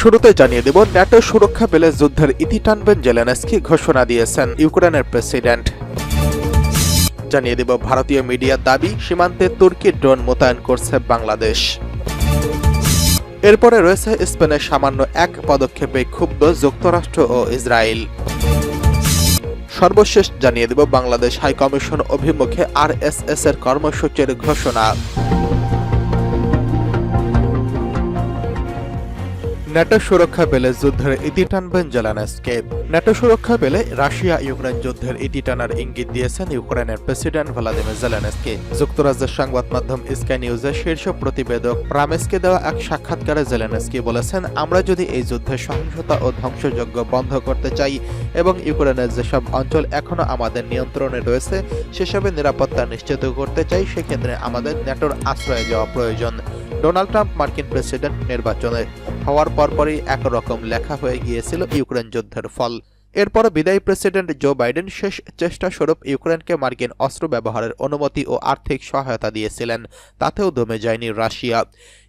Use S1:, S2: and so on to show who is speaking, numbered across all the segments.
S1: শুরুতে জানিয়ে দেব ন্যাটো সুরক্ষা পেলে যুদ্ধের ইতি টানবেন জেলেনস্কি ঘোষণা দিয়েছেন ইউক্রেনের প্রেসিডেন্ট। জানিয়ে দেব, ভারতীয় মিডিয়ার দাবি, সীমান্তে তুর্কি ড্রোন মোতায়েন করছে বাংলাদেশ। এরপরে রয়েছে স্পেনের সামান্য এক পদক্ষেপে ক্ষুব্ধ যুক্তরাষ্ট্র ও ইসরায়েল। সর্বশেষ জানিয়ে দেব, বাংলাদেশ হাইকমিশন অভিমুখে আর এস এর কর্মসূচির ঘোষণা। ন্যাটো সুরক্ষা পেলে যুদ্ধের ইতি টানবেন জেলানেসকে ন্যাটো সুরক্ষা পেলে রাশিয়া ইউক্রেন যুদ্ধের ইতি টানার ইঙ্গিত দিয়েছেন ইউক্রেনের প্রেসিডেন্ট ভ্লাদিমির জেলেনস্কি। যুক্তরাজ্যের সংবাদ মাধ্যম স্কাই নিউজের শীর্ষ প্রতিবেদক রামেসকে দেওয়া এক সাক্ষাৎকারে জেলেনস্কি বলেছেন, আমরা যদি এই যুদ্ধে সহিংসতা ও ধ্বংসযজ্ঞ বন্ধ করতে চাই এবং ইউক্রেনের যেসব অঞ্চল এখনও আমাদের নিয়ন্ত্রণে রয়েছে, সেসবের নিরাপত্তা নিশ্চিত করতে চাই, সেক্ষেত্রে আমাদের ন্যাটোর আশ্রয়ে যাওয়া প্রয়োজন। ডোনাল্ড ট্রাম্প মার্কিন প্রেসিডেন্ট নির্বাচনে হওয়ার পরপরই একরকম লেখা হয়ে গিয়েছিল ইউক্রেন যুদ্ধের ফল। এরপর বিদায়ী প্রেসিডেন্ট জো বাইডেন শেষ চেষ্টা স্বরূপ ইউক্রেনকে মার্কিন অস্ত্র ব্যবহারের অনুমতি ও আর্থিক সহায়তা দিয়েছিলেন, তাতেও দমে যায়নি রাশিয়া।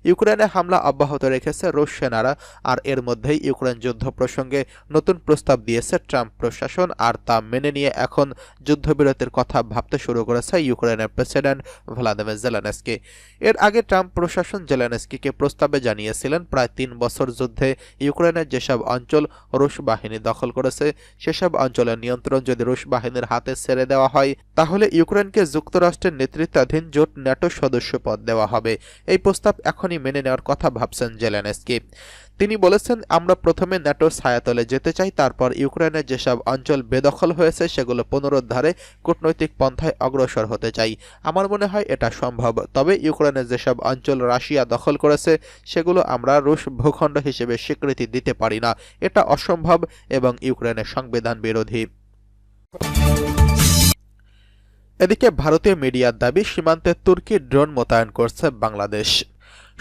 S1: ইউক্রেনে হামলা অব্যাহত রেখেছে রুশ সেনারা, আর এর মধ্যেই ইউক্রেন যুদ্ধ প্রসঙ্গে নতুন প্রস্তাব দিয়েছে ট্রাম্প প্রশাসন, আর তা মেনে নিয়ে এখন যুদ্ধবিরতির কথা ভাবতে শুরু করেছে ইউক্রেনের প্রেসিডেন্ট ভ্লাদিমির জেলেনস্কি। এর আগে ট্রাম্প প্রশাসন জেলেনস্কিকে প্রস্তাবে জানিয়েছিলেন, প্রায় তিন বছর যুদ্ধে ইউক্রেনের যেসব অঞ্চল রুশ বাহিনী দখল করেছে, সেসব অঞ্চলের নিয়ন্ত্রণ যদি রুশ বাহিনীর হাতে ছেড়ে দেওয়া হয়, তাহলে ইউক্রেনকে যুক্তরাষ্ট্রের নেতৃত্বাধীন জোট ন্যাটো সদস্য পদ দেওয়া হবে। এই প্রস্তাব এখনই মেনে নেওয়ার কথা ভাবছেন জেলেনস্কি। তিনি বলেছেন, আমরা প্রথমে ন্যাটোর ছায়াতলে যেতে চাই, তারপর ইউক্রেনের যেসব অঞ্চল বেদখল হয়েছে, সেগুলো পুনরুদ্ধারে কূটনৈতিক পন্থায় অগ্রসর হতে চাই। আমার মনে হয় এটা সম্ভব। তবে ইউক্রেনের যেসব অঞ্চল রাশিয়া দখল করেছে, সেগুলো আমরা রুশ ভূখণ্ড হিসেবে স্বীকৃতি দিতে পারি না। এটা অসম্ভব এবং ইউক্রেনের সংবিধান বিরোধী। এদিকে ভারতীয় মিডিয়ার দাবি, সীমান্তে তুর্কি ড্রোন মোতায়েন করছে বাংলাদেশ।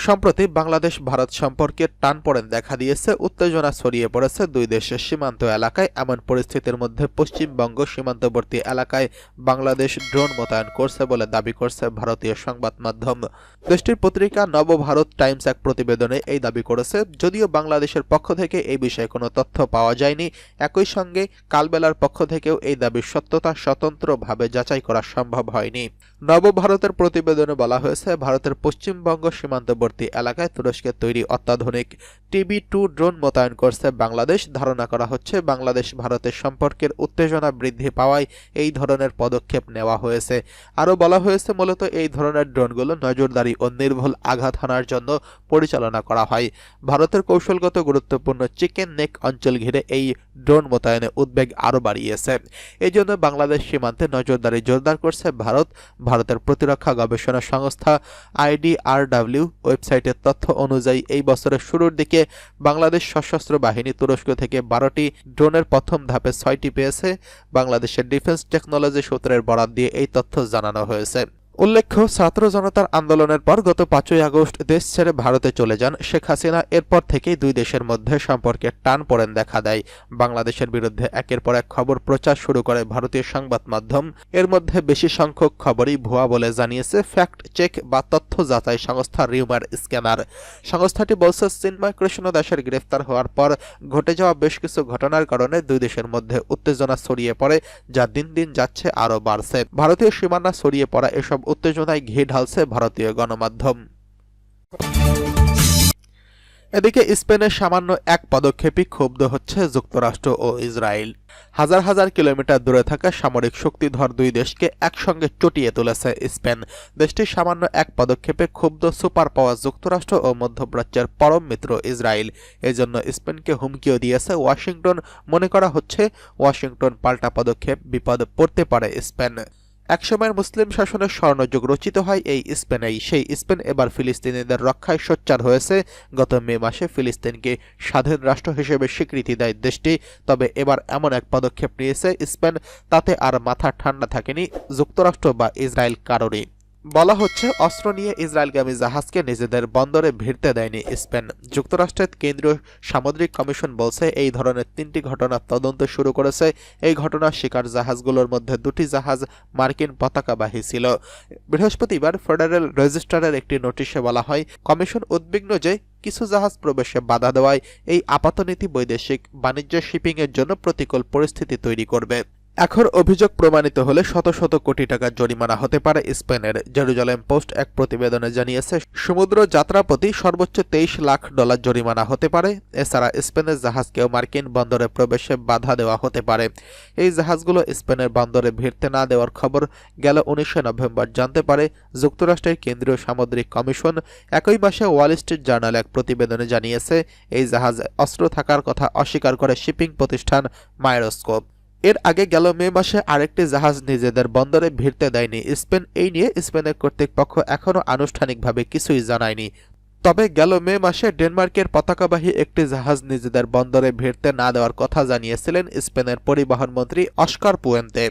S1: সম্প্রতি বাংলাদেশ ভারত সম্পর্কে টানপড়েন দেখা দিয়েছে, উত্তেজনা ছড়িয়ে পড়েছে দুই দেশের সীমান্ত এলাকায়। এমন পরিস্থিতির মধ্যে পশ্চিমবঙ্গ সীমান্তবর্তী এলাকায় বাংলাদেশ ড্রোন মোতায়েন করছে বলে দাবি করছে ভারতীয় সংবাদ মাধ্যম। দেশটির পত্রিকা নবভারত টাইমস এক প্রতিবেদনে এই দাবি করেছে, যদিও বাংলাদেশের পক্ষ থেকে এই বিষয়ে কোনো তথ্য পাওয়া যায়নি, একই সঙ্গে কালবেলার পক্ষ থেকেও এই দাবির সত্যতা স্বতন্ত্রভাবে যাচাই করা সম্ভব হয়নি। নবভারতের প্রতিবেদনে বলা হয়েছে, ভারতের পশ্চিমবঙ্গ সীমান্তবর্তী এলাকায় তুরস্কের তৈরি অত্যাধুনিক টিবি টু ড্রোন মোতায়েন করছে বাংলাদেশ। ধারণা করা হচ্ছে, বাংলাদেশ ভারতের সম্পর্কের উত্তেজনা বৃদ্ধি পাওয়ায় এই ধরনের পদক্ষেপ নেওয়া হয়েছে। আরও বলা হয়েছে, মূলত এই ধরনের ড্রোনগুলো নজরদারি ও নির্ভুল আঘাত হানার জন্য পরিচালনা করা হয়। ভারতের কৌশলগত গুরুত্বপূর্ণ চিকেন নেক অঞ্চল ঘিরে এই ড্রোন মোতায়েনে উদ্বেগ আরও বাড়িয়েছে। এই জন্য বাংলাদেশ সীমান্তে নজরদারি জোরদার করছে ভারত। ভারতের প্রতিরক্ষা গবেষণা সংস্থা আইডিআরডাব্লিউ ওয়েবসাইটের তথ্য অনুযায়ী এই বছরের শুরুর দিকে বাংলাদেশ সশস্ত্র বাহিনী তুরস্ক থেকে বারোটি ড্রোনের প্রথম ধাপে ছয়টি পেয়েছে। বাংলাদেশের ডিফেন্স টেকনোলজি সূত্রের বরাদ দিয়ে এই তথ্য জানানো হয়েছে। উল্লেখ্য, ছাত্র জনতার আন্দোলনের পর গত পাঁচই আগস্ট দেশ ছেড়ে ভারতে চলে যান শেখ হাসিনা। এরপর থেকেই দুই দেশের মধ্যে সম্পর্কে টান পড়েন দেখা দেয়। বাংলাদেশের বিরুদ্ধে একের পর এক খবর প্রচার শুরু করে ভারতীয় সংবাদ মাধ্যম। এর মধ্যে বেশি সংখ্যক খবরই ভুয়া বলে জানিয়েছে ফ্যাক্ট চেক বা তথ্য যাচাই সংস্থা রিউমার স্ক্যানার। সংস্থাটি বলছে, চিন্ময় কৃষ্ণ দাসের গ্রেফতার হওয়ার পর ঘটে যাওয়া বেশ কিছু ঘটনার কারণে দুই দেশের মধ্যে উত্তেজনা ছড়িয়ে পড়ে, যা দিন দিন যাচ্ছে আরও বাড়ছে। ভারতীয় সীমানা ছড়িয়ে পড়া এসব উত্তেজনায় ঘি ঢালছে ভারতীয় গণমাধ্যম। এদিকে স্পেনের সামান্য এক পদক্ষেপই ক্ষুব্ধ হচ্ছে যুক্তরাষ্ট্র ও ইসরায়েল। হাজার হাজার কিলোমিটার দূরে থাকা সামরিক শক্তিধর দুই দেশকে একসঙ্গে চটিয়ে তুলেছে স্পেন। দেশটির সামান্য এক পদক্ষেপে ক্ষুব্ধ সুপার পাওয়ার যুক্তরাষ্ট্র ও মধ্যপ্রাচ্যের পরম মিত্র ইসরায়েল। এজন্য স্পেনকে হুমকিও দিয়েছে ওয়াশিংটন। মনে করা হচ্ছে ওয়াশিংটন পাল্টা পদক্ষেপ বিপদ পড়তে পারে স্পেন। একসময়ের মুসলিম শাসনের স্বর্ণযুগ রচিত হয় এই স্পেনেই। সেই স্পেন এবার ফিলিস্তিনিদের রক্ষায় সোচ্চার হয়েছে। গত মে মাসে ফিলিস্তিনকে স্বাধীন রাষ্ট্র হিসেবে স্বীকৃতি দেয় দেশটি, তবে এবার এমন এক পদক্ষেপ নিয়েছে স্পেন, তাতে আর মাথা ঠান্ডা থাকেনি যুক্তরাষ্ট্র বা ইসরায়েল কারোরই। বলা হচ্ছে, অস্ত্র নিয়ে ইসরায়েলগামী জাহাজকে নিজেদের বন্দরে ভিড়তে দেয়নি স্পেন। যুক্তরাষ্ট্রের কেন্দ্রীয় সামুদ্রিক কমিশন বলছে, এই ধরনের তিনটি ঘটনার তদন্ত শুরু করেছে। এই ঘটনার শিকার জাহাজগুলোর মধ্যে দুটি জাহাজ মার্কিন পতাকাবাহী ছিল। বৃহস্পতিবার ফেডারেল রেজিস্ট্রারের একটি নোটিশে বলা হয়, কমিশন উদ্বিগ্ন যে কিছু জাহাজ প্রবেশে বাধা দেওয়ায় এই আপাতনীতি বৈদেশিক বাণিজ্য শিপিংয়ের জন্য প্রতিকূল পরিস্থিতি তৈরি করবে। এখন অভিযোগ প্রমাণিত হলে শত শত কোটি টাকা জরিমানা হতে পারে স্পেনের। জেরুজালেম পোস্ট এক প্রতিবেদনে জানিয়েছে, সমুদ্র যাত্রাপতি সর্বোচ্চ তেইশ লাখ ডলার জরিমানা হতে পারে। এছাড়া স্পেনের জাহাজকেও মার্কিন বন্দরে প্রবেশে বাধা দেওয়া হতে পারে। এই জাহাজগুলো স্পেনের বন্দরে ভিড়তে না দেওয়ার খবর গেল উনিশে নভেম্বর জানতে পারে। যুক্তরাষ্ট্রের কেন্দ্রীয় সামুদ্রিক কমিশন একই মাসে ওয়াল স্ট্রিট জার্নাল এক প্রতিবেদনে জানিয়েছে, এই জাহাজ অস্ত্র থাকার কথা অস্বীকার করে শিপিং প্রতিষ্ঠান মাইরোস্কোপ। এর আগে গেল মে মাসে আরেকটি জাহাজ নিজেদের বন্দরে ভিড়তে দেয়নি। স্পেন এই নিয়ে স্পেনের কর্তৃপক্ষ এখনও আনুষ্ঠানিকভাবে কিছুই জানায়নি। তবে গেল মে মাসে ডেনমার্কের পতাকাবাহী একটি জাহাজ নিজেদের বন্দরে ভিড়তে না দেওয়ার কথা জানিয়েছিলেন স্পেনের পরিবহন মন্ত্রী অস্কার পুয়েন্তে।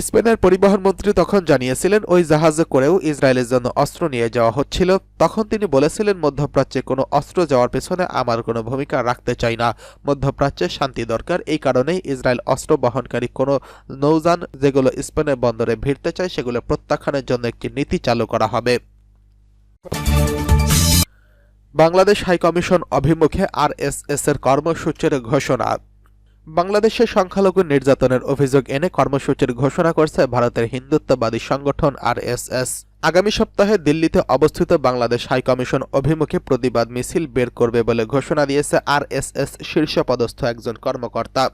S1: স্পেনের পরিবহন মন্ত্রী তখন জানিয়েছিলেন, ওই জাহাজে করেও ইসরায়েলের জন্য অস্ত্র নিয়ে যাওয়া হচ্ছিল। তখন তিনি বলেছিলেন, মধ্যপ্রাচ্যে কোনো অস্ত্র যাওয়ার পেছনে আমার কোনো ভূমিকা রাখতে চাই না। মধ্যপ্রাচ্যে শান্তি দরকার। এই কারণেই ইসরায়েল অস্ত্র বহনকারী কোনো নৌযান যেগুলো স্পেনের বন্দরে ভিড়তে চায়, সেগুলো প্রত্যাখ্যানের জন্য একটি নীতি চালু করা হবে। বাংলাদেশ হাইকমিশন অভিমুখে আরএসএস এর কর্মসূচির ঘোষণা। বাংলাদেশের সংখ্যালঘু নির্যাতনের অভিযোগ এনে কর্মসূচির ঘোষণা করছে ভারতের হিন্দুত্ববাদী সংগঠন আরএসএস। আগামী সপ্তাহে দিল্লিতে অবস্থিত বাংলাদেশ হাইকমিশন অভিমুখে প্রতিবাদ মিছিল বের করবে বলে ঘোষণা দিয়েছে আর এস শীর্ষ পদস্থ একজন কর্মকর্তা।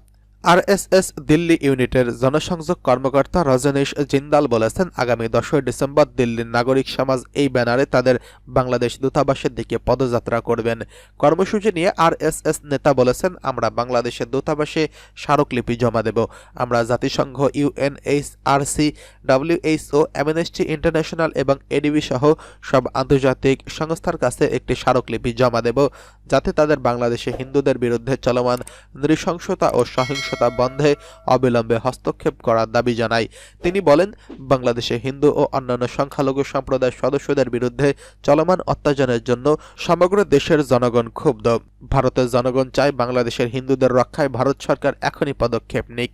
S1: আরএসএস দিল্লি ইউনিটের জনসংযোগ কর্মকর্তা রজনীশ জিন্দাল বলেছেন, আগামী দশই ডিসেম্বর দিল্লির নাগরিক সমাজ এই ব্যানারে তাদের বাংলাদেশ দূতাবাসের দিকে পদযাত্রা করবেন। কর্মসূচি নিয়ে আরএসএস নেতা বলেছেন, আমরা বাংলাদেশের দূতাবাসে স্মারকলিপি জমা দেব। আমরা জাতিসংঘ ইউএনএইচআরসি ডাব্লিউএইচও অ্যামনেস্টি ইন্টারন্যাশনাল এবং এডিবি সহ সব আন্তর্জাতিক সংস্থার কাছে একটি স্মারকলিপি জমা দেব, যাতে তাদের বাংলাদেশে হিন্দুদের বিরুদ্ধে চলমান নৃশংসতা ও সহিংসতা বন্ধে অবিলম্বে হস্তক্ষেপ করার দাবি জানায়। তিনি বলেন, বাংলাদেশে হিন্দু ও অন্যান্য সংখ্যালঘু সম্প্রদায়ের সদস্যদের বিরুদ্ধে চলমান অত্যাচারের জন্য সমগ্র দেশের জনগণ ক্ষুব্ধ। ভারতের জনগণ চায় বাংলাদেশের হিন্দুদের রক্ষায় ভারত সরকার এখনই পদক্ষেপ নিক।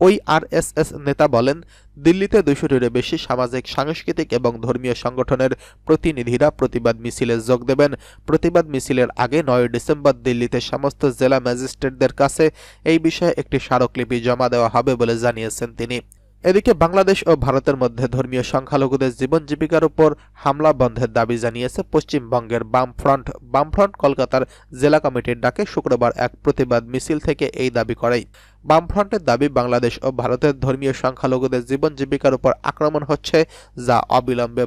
S1: ওই আরএসএস নেতা বলেন, দিল্লিতে দুইশোটিরও বেশি সামাজিক, সাংস্কৃতিক এবং ধর্মীয় সংগঠনের প্রতিনিধিরা প্রতিবাদ মিছিলে যোগ দেবেন। প্রতিবাদ মিছিলের আগে নয় ডিসেম্বর দিল্লিতে সমস্ত জেলা ম্যাজিস্ট্রেটদের কাছে এই বিষয়ে একটি স্মারকলিপি জমা দেওয়া হবে বলে জানিয়েছেন তিনি। এদিকে বাংলাদেশ ও ভারতের মধ্যে ধর্মীয় সংখ্যালঘুদের জীবন জীবিকার উপর হামলা বন্ধের দাবি জানিয়েছে পশ্চিমবঙ্গের বামফ্রন্ট। বামফ্রন্ট কলকাতার জেলা কমিটির ডাকে শুক্রবার এক প্রতিবাদ মিছিল থেকে এই দাবি করে। বামফ্রন্টের দাবি, বাংলাদেশ ও ভারতের ধর্মীয় সংখ্যালঘুদের জীবন জীবিকার উপর আক্রমণ হচ্ছে যা অবিলম্বে